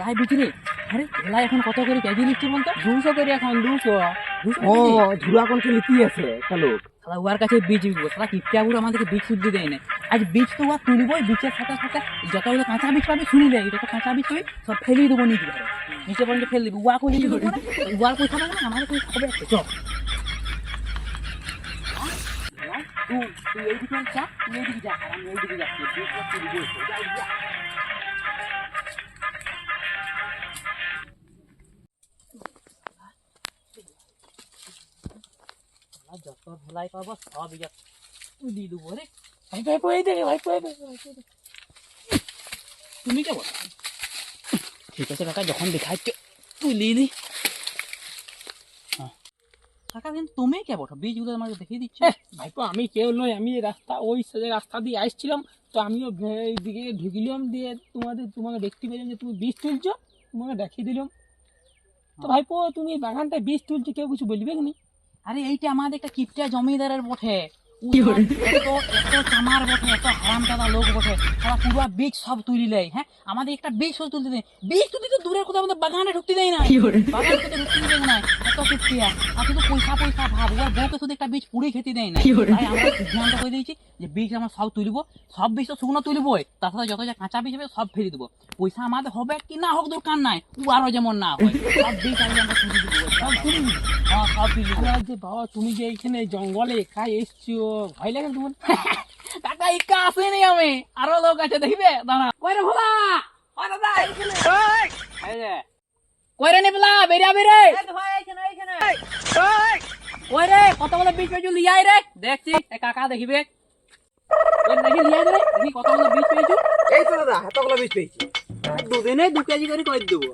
লাই বিক্রি আরে লাই এখন কত করে কেজি নিচ্ছে বলতো? দুশো করে এখন দুশো ও? ধুরা কোন লিতি আছে একটা লোক? শালা উহার কাছে বীজ বিকবো। শালা কিপটাগুলো আমাদেরকে বীজ শুদ্ধি দেয় না। আজ বীজ তো উহা তুলবই বীজের সাথে সাথে যতগুলো কাঁচা বীজ পাবি শুনি দেয় যত কাঁচা বীজ পাবি সব ফেলিয়ে দেবো নিজ ঘরে নিচে পর্যন্ত ফেলে দিবি। উয়া করে দিবি উয়ার পয়সা পাবে না? আমাদের পয়সা হবে তুই তুই এইদিকে যা তুই এইদিকে যা। আমি এইদিকে যাচ্ছি। শালা যত ভেলাই পাবো সব ইয়া দিয়ে দেবো রে। ভাই ভাই পয়ে দে ভাই পয়ে দে তুমি কে বলো ঠিক আছে কাকা যখন দেখাচ্ছ তুলি নি। কাকা কিন্তু তুমি কে বলো বীজগুলো আমাকে দেখিয়ে দিচ্ছ? ভাইপো আমি কেউ নই আমি রাস্তা ওই রাস্তা দিয়ে আসছিলাম তো আমিও এইদিকে ঢুকলাম দিয়ে তোমাদের তোমাকে দেখতে পেলাম যে তুমি বীজ তুলছো তোমাকে দেখিয়ে দিলাম। তো ভাইপো তুমি এই বাগানটায় বীজ তুলছো কেউ কিছু বলবে কি? আরে এইটা আমাদের একটা কিপটা জমিদারের বটে। চামার বটে এত হারাম দাদা লোক বটে। তারা পুরো বীজ সব তুলি লেয় হ্যাঁ? আমাদের একটা বীজ সব তুলতে দেয়। বীজ তুলতে তো দূরের কোথাও আমাদের বাগানে ঢুকতে দেয় না বাগানে ঢুকতে দেয় না শুধু পয়সা পয়সা ভাব। ওর বউকে শুধু একটা বীজ পুড়ে খেতে দেয় না। তাই আমরা সিদ্ধান্ত করে দিয়েছি যে বীজ আমরা সব তুলব। সব বীজ তো শুকনো তুলবই তার সাথে যত যা কাঁচা বীজ হবে সব ফেলে দেবো। পয়সা আমাদের হবে কি না হোক দরকার নাই। ও আরও যেমন না হয়। সব বীজ আগে আমরা তুলে দেবো। সব তুলি। হ্যাঁ সব দেবো যে বাবা তুমি যে এইখানে জঙ্গলে একাই এসছো ভয় লাগে তোমার? কাকা ইকা আসেনি আমি। আরও লোক আছে দেখবে? দাঁড়া। কইরে ভোলা? ও দাদা? এইখানে এই যে। কইরে নি বলা বেরিয়া বেরে কত বীজ পেয়েছু? লিয়াই রে। দেখছি কাকা দেখিবে। ওই লিয়াই রে। দেখি কত কত বীজ পেয়েছু। এই তো দাদা এতগুলো বীজ পেয়েছি। দুদিনে দু কেজি করে করে দেবো।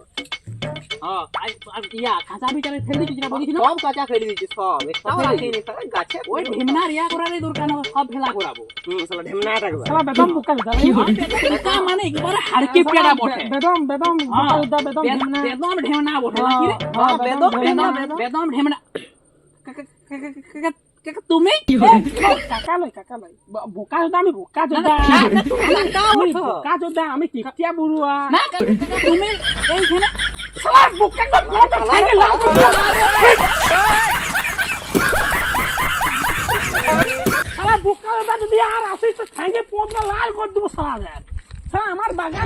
হ্যাঁ আর আর ইয়া কাঁচা বীজ আমি ফেলে দিচ্ছি যেটা বলেছি না সব কাঁচা ফেলে দিচ্ছি সব একটাও রাখিনি গাছে ওই ঢেমনা রিয়া করারই দরকার না সব ফেলা করাবো হুম সালা ঢেমনা রাখবে শালা বেদম বুকা দাদা কাকা মানে একবারে হাড়কে পেড়া বটে বেদম বেদম হ্যাঁ, বুকা বেদম ঢেমনা বেদম ঢেমনা বটে হ্যাঁ, নাকি রে? হ্যাঁ, হ্যাঁ, বেদম বেদম বেদম বেদম ঢেমনা কাকা- কাকা- কাকা- কাকা, তুমি কাকা কাকা বোকা যোদ্ধা আমি বোকা বটে। বোকা যোদ্ধা আমি তুমি এইখানে শালা বোকা যোদ্ধা ছাইকে লাল করে শালা বোকা যদি আর আসিস তো ছাইকে পোঁতটা লাল করে দেবো শালা শালা আমার বাগান।